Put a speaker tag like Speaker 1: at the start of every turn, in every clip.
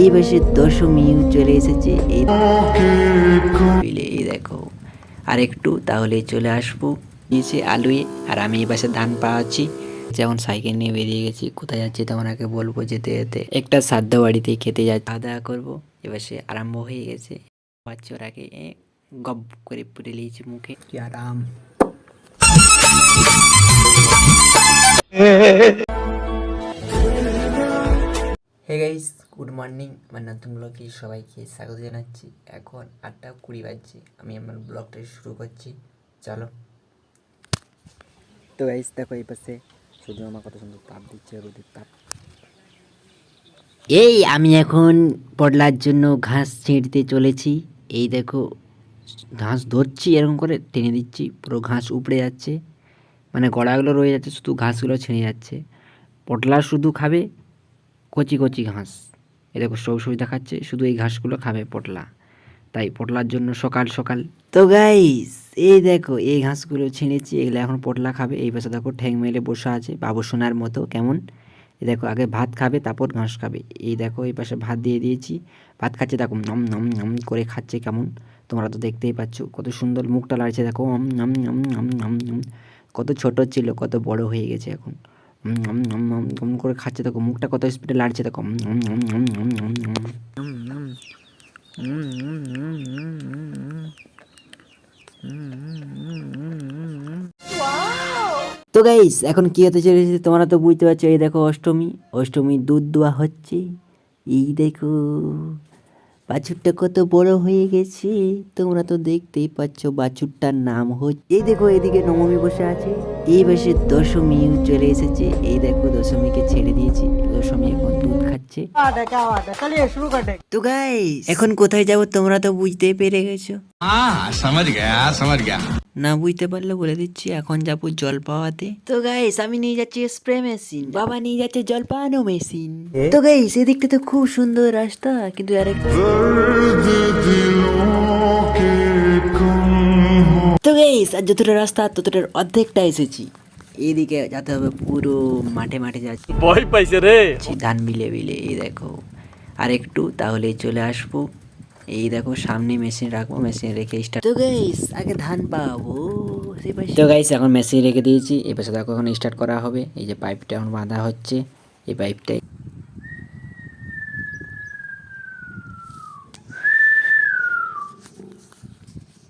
Speaker 1: এই পাশে দশমীও চলে এসেছে। এই এই দেখো আর একটু তাহলে চলে আসব নিচে আলুয়ে। আর আমি এই পাশে ধান পাচ্ছি যেমন সাইকেল নিয়ে বেরিয়ে গেছি কোথায় যাচ্ছি তখন আগে বলব যেতে যেতে। একটা সাধ্য বাড়িতে খেতে যাচ্ছি। খাওয়া দাওয়া করব এবার সে আরম্ভ হয়ে গেছে। পাচ্ছি ওর আগে এ, গপ করে পুড়ে নিয়েছি মুখে। কি আরাম। মর্নিং আমার নতুন ব্লগে সবাইকে স্বাগত জানাচ্ছি। এখন আটটা কুড়ি বাজছে আমি আমার ব্লগটা শুরু করছি। চলো। তো গাইস দেখো এই পাশে শুধু আমার কত সুন্দর তাপ দিচ্ছে রোদের তাপ। এই আমি এখন পটলার জন্য ঘাস ছিঁড়তে চলেছি। এই দেখো ঘাস ধরছি এরকম করে টেনে দিচ্ছি পুরো ঘাস উপড়ে যাচ্ছে। মানে গড়াগুলো রয়ে যাচ্ছে শুধু ঘাসগুলো ছিঁড়ে যাচ্ছে। পটলা শুধু খাবে কচি কচি ঘাস। এ দেখো সৌ সৌ দেখাচ্ছে, শুধু এই ঘাসগুলো খাবে পটলা। তাই পটলার জন্য সকাল সকাল তো গাইস এই দেখো, এই ঘাসগুলো ছিঁড়েছি, এগুলো এখন পটলা খাবে। এই পাশে দেখো, ঠ্যাং মেলে বসে আছে, বাবু সোনার মতো, কেমন? এই দেখো, আগে ভাত খাবে, তারপর ঘাস খাবে। এই দেখো, এই পাশে ভাত দিয়ে দিয়েছি। ভাত খাচ্ছে, দেখো, নম নম নম করে খাচ্ছে, কেমন? তোমরা তো দেখতেই পাচ্ছ, কত সুন্দর মুখটা লাগছে, দেখো নম নম নম নম নম। কত ছোট ছিল, কত বড় হয়ে গেছে এখন। উম করে খাচ্ছে দেখো মুখটা কত স্পিডে লাড়ছে দেখো। তো গাইস এখন কি হতে চলেছে তোমরা তো বুঝতে পারছ এই দেখো অষ্টমী অষ্টমী দুধ দোয়া হচ্ছে এই দেখো বাছুরটা কত বড় হয়ে গেছে। তোমরা তো দেখতেই পাচ্ছ বাছুরটার নাম হচ্ছে এই দেখো, এদিকে নবমী বসে আছে। এই বসে দশমী চলে এসেছে। এই দেখো, দশমীকে ছেড়ে দিয়েছি। দশমী এখন দুধ খাচ্ছে। তো গাই এখন কোথায় যাব তোমরা তো বুঝতেই পেরে গেছো।
Speaker 2: হ্যাঁ সমঝ গয়া।
Speaker 1: না বুঝতে পারলে বলে দিচ্ছি এখন যাব জল পাওয়াতে। তো গাইস আমি নিয়ে যাচ্ছি স্প্রে মেশিন বাবা নিয়ে যাচ্ছে জল পাওয়ানো মেশিন তো গাইস এদিকটা তো খুব সুন্দর রাস্তা কিন্তু আর তো গাইস আর যতটা রাস্তা ততটার অর্ধেকটা এসেছি। এইদিকে যেতে হবে পুরো মাঠে মাঠে যাচ্ছি।
Speaker 3: ভয় পাইছে রে।
Speaker 1: ধান বিলে বিলে এই দেখো। আর একটু তাহলে চলে আসব। এই দেখো সামনে মেশিন রাখব মেশিন রেখে স্টার্ট তো গাইস আগে ধান পাবো। তো গাইস এখন মেশিন রেখে দিয়েছি। এই পাশে দেখো এখন স্টার্ট করা হবে। এই যে পাইপটা এখন বাঁধা হচ্ছে। এই পাইপটাই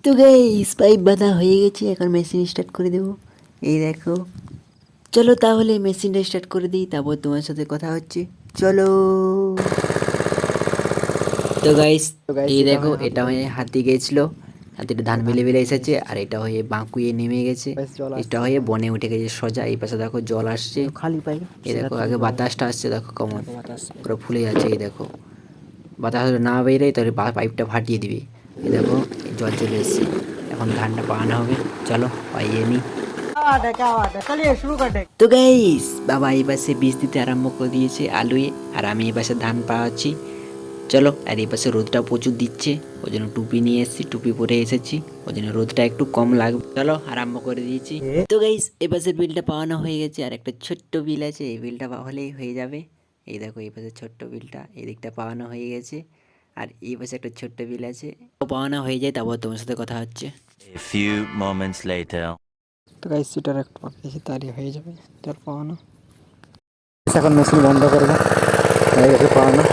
Speaker 1: তো গাইস পাইপ বাঁধা হয়ে গেছে। এখন মেশিন স্টার্ট করে দেবো। এই দেখো। চলো তাহলে মেশিনটা স্টার্ট করে দিই তারপর তোমার সাথে কথা হচ্ছে। চলো। তো গাইস এই দেখো এটা হয়ে হাতি গেছিল। হাতিটা ধান বেলে বেলে এসেছে আর এটা হয়ে বাঁকুয়ে নেমে গেছে। এটা হয়ে বনে উঠে গেছে সোজা এই পাশে দেখো জল আসছে।
Speaker 3: খালি
Speaker 1: দেখো আগে বাতাসটা আসছে দেখো কেমন। পুরো ফুলে যাচ্ছে এই দেখো। বাতাস না বেরে তাহলে পাইপটা ফাটিয়ে দিবে। এ দেখো জল চলে এসছে। এখন ধানটা পাওয়ানো হবে। চলো পাইয়ে নিই তো গাইস বাবা এই পাশে বীজ দিতে আরম্ভ করে দিয়েছে আলুয়ে আর আমি এই পাশে ধান পাওয়াচ্ছি চলো আর এই পাশে রোদটা প্রচুর দিচ্ছে। ওই জন্য টুপি নিয়ে এসেছি টুপি পরে এসেছি। ওই জন্য রোদটা একটু কম লাগবে। চলো আরম্ভ করে দিয়েছি। তো গাইস এই পাশে বিলটা পাওয়ানো হয়ে গেছে আর একটা ছোট্ট বিল আছে এই বিলটা পাওয়ালেই হয়ে যাবে। এই দেখো এই পাশে ছোট্ট বিলটা এই দিকটা পাওয়ানো হয়ে গেছে। আর এই পাশে একটা ছোট্ট বিল আছে ও পাওয়ানো হয়ে যায় তারপর তোমার সাথে কথা হচ্ছে।
Speaker 4: Few moments later.
Speaker 3: তো গাইস সিটার একটু তারই হয়ে যাবে জল পাওয়ানো। এখন মেশিন বন্ধ করব হয়ে গেছে পাওয়ানো।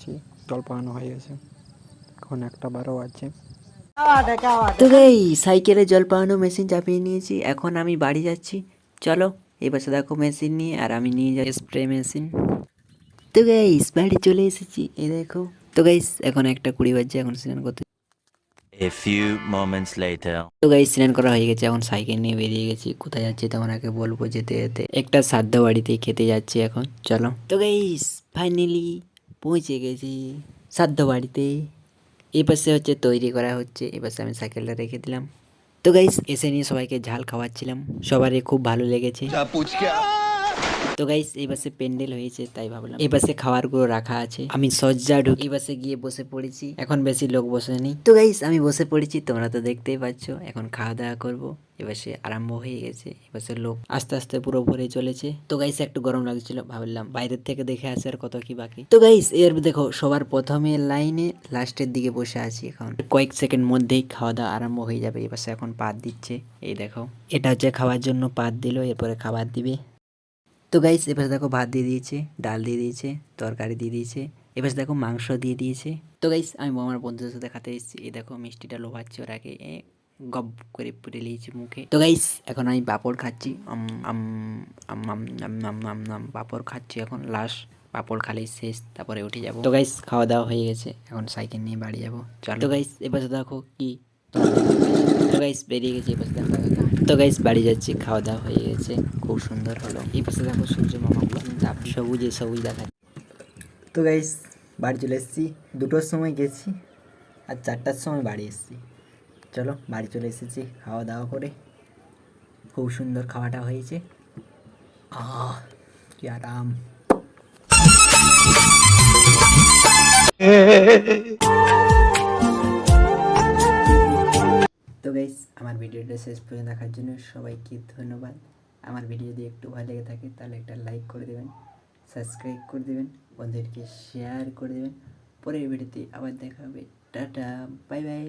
Speaker 3: দিয়েছি জল পাওয়ানো হয়ে গেছে। এখন একটা বারো আছে
Speaker 1: তো গাই সাইকেলে জল পাওয়ানো মেশিন চাপিয়ে নিয়েছি এখন আমি বাড়ি যাচ্ছি। চলো এবার দেখো মেশিন নিয়ে আর আমি নিয়ে যাই স্প্রে মেশিন তো গাইস বাড়ি চলে এসেছি এই দেখো। তো গাইস এখন একটা কুড়ি বাজছে এখন স্নান করতে
Speaker 4: A few moments later.
Speaker 1: তো গাইস স্নান করা হয়ে গেছে এখন সাইকেল নিয়ে বেরিয়ে গেছি। কোথায় যাচ্ছি তখন আগে বলব যেতে যেতে। একটা সাধ্য বাড়িতে খেতে যাচ্ছি এখন চলো। তো গাইস ফাইনালি পৌঁছে গেছি সাধ্য বাড়িতে এই পাশে হচ্ছে তৈরি করা হচ্ছে এপাশে পাশে আমি সাইকেলটা রেখে দিলাম। তো গাইস এসে নিয়ে সবাইকে ঝাল খাওয়াচ্ছিলাম। সবারই খুব ভালো লেগেছে। তো গাইস এই পাশে প্যান্ডেল হয়েছে তাই ভাবলাম এই পাশে খাবারগুলো রাখা আছে। আমি সজ্জা ঢুক এই পাশে গিয়ে বসে পড়েছি। এখন বেশি লোক বসে নেই। তো গাইস আমি বসে পড়েছি তোমরা তো দেখতেই পাচ্ছ। এখন খাওয়া দাওয়া করব। এবারে আরম্ভ হয়ে গেছে। এবারে লোক আস্তে আস্তে পুরো ভরে চলেছে। তো গাইস একটু গরম লাগছিল ভাবলাম বাইরের থেকে দেখে আসে আর কত কি বাকি। তো গাইস এর দেখো সবার প্রথমে লাইনে লাস্টের দিকে বসে আছি এখন। কয়েক সেকেন্ড মধ্যেই খাওয়া দাওয়া আরম্ভ হয়ে যাবে। এবার এখন পাত দিচ্ছে। এই দেখো এটা হচ্ছে খাওয়ার জন্য পাত দিল এরপরে খাবার দিবে। তো গাইস এবার দেখো ভাত দিয়ে দিয়েছে, ডাল দিয়ে দিয়েছে, তরকারি দিয়ে দিয়েছে, এবার দেখো মাংস দিয়ে দিয়েছে। তো গাইস আমি আমার বন্ধুদের সাথে খাতে এসেছি, এই দেখো মিষ্টিটা লোভাচ্ছি ওরাকে গপ করে পুড়ে নিয়েছি মুখে। তো গাইস এখন আমি পাঁপড় খাচ্ছি পাঁপড় খাচ্ছি এখন লাস্ট পাঁপড় খালি শেষ, তারপরে উঠে যাব। তো গাইস খাওয়া দাওয়া হয়ে গেছে, এখন সাইকেল নিয়ে বাড়ি যাব। চলো। তো গাইস এবার দেখো কি, তো গাইস বেরিয়ে গেছে, এবার দেখো তো গাইস বাড়ি যাচ্ছি খাওয়া দাওয়া হয়ে গেছে, খুব সুন্দর হলো। এই পাশে দেখো সূর্য মামা তাপ সবুজে সবুজ দেখা তো গাইস বাড়ি চলে এসেছি, দুটোর সময় গেছি, আর চারটার সময় বাড়ি এসেছি। চলো, বাড়ি চলে এসেছি খাওয়া দাওয়া করে। খুব সুন্দর খাওয়াটা হয়েছে। কি আরাম। তো গাইস আমার ভিডিওটা শেষ পর্যন্ত দেখার জন্য সবাইকে ধন্যবাদ। আমার ভিডিও যদি একটু ভালো লেগে থাকে, তাহলে একটা লাইক করে দেবেন সাবস্ক্রাইব করে দেবেন, বন্ধুদেরকে শেয়ার করে দেবেন। পরের ভিডিওতে আবার দেখা হবে। Tata bye bye